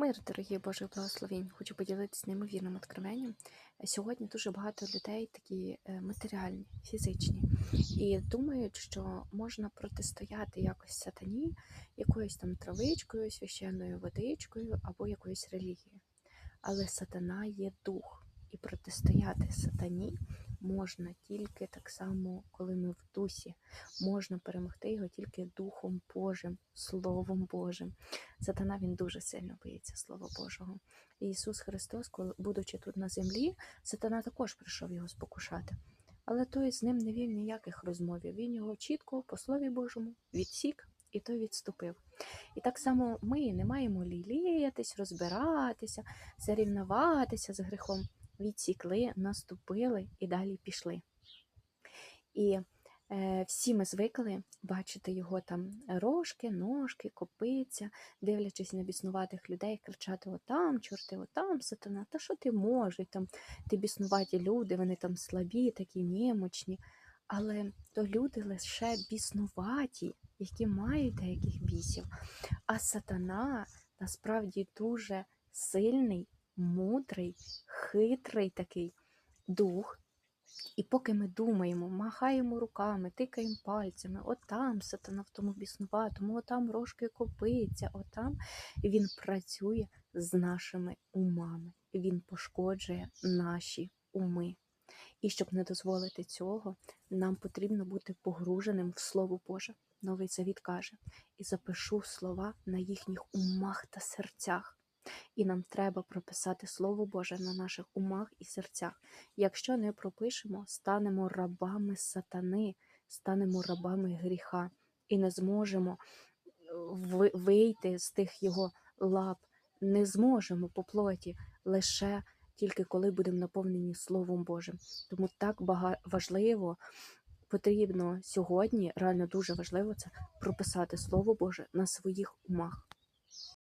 Мир, дорогі Божий благословень, хочу поділитися неймовірним откровенням. Сьогодні дуже багато людей такі е, матеріальні, фізичні, і думають, що можна протистояти якось сатані, якоюсь там травичкою, священною водичкою або якоюсь релігією. Але сатана є дух, і протистояти сатані можна тільки так само, коли ми в дусі. Можна перемогти його тільки Духом Божим, Словом Божим. Сатана він дуже сильно боїться Слова Божого. Ісус Христос, коли будучи тут на землі, сатана також прийшов його спокушати. Але той з ним не вів ніяких розмовів. Він його чітко, по Слові Божому, відсік, і той відступив. І так само ми не маємо ліліятись, розбиратися, зарівнуватися з грехом. Відсікли, наступили і далі пішли. І е, всі ми звикли бачити його там рожки, ножки, копиця, дивлячись на біснуватих людей, кричати отам, чорти, отам, сатана, та що ти можеш? Там ти біснуваті люди, вони там слабі, такі немочні. Але то люди лише біснуваті, які мають деяких бісів. А сатана насправді дуже сильний, мудрий, хитрий такий дух. І поки ми думаємо, махаємо руками, тикаємо пальцями, отам сатана в тому біснуватому, отам рожки копиться, отам він працює з нашими умами, він пошкоджує наші уми. І щоб не дозволити цього, нам потрібно бути погруженим в Слово Боже. Новий Завіт каже: і запишу слова на їхніх умах та серцях. І нам треба прописати Слово Боже на наших умах і серцях. Якщо не пропишемо, станемо рабами сатани, станемо рабами гріха і не зможемо вийти з тих його лап, не зможемо по плоті лише тільки коли будемо наповнені Словом Божим. Тому так важливо. Потрібно сьогодні, реально дуже важливо це прописати Слово Боже на своїх умах.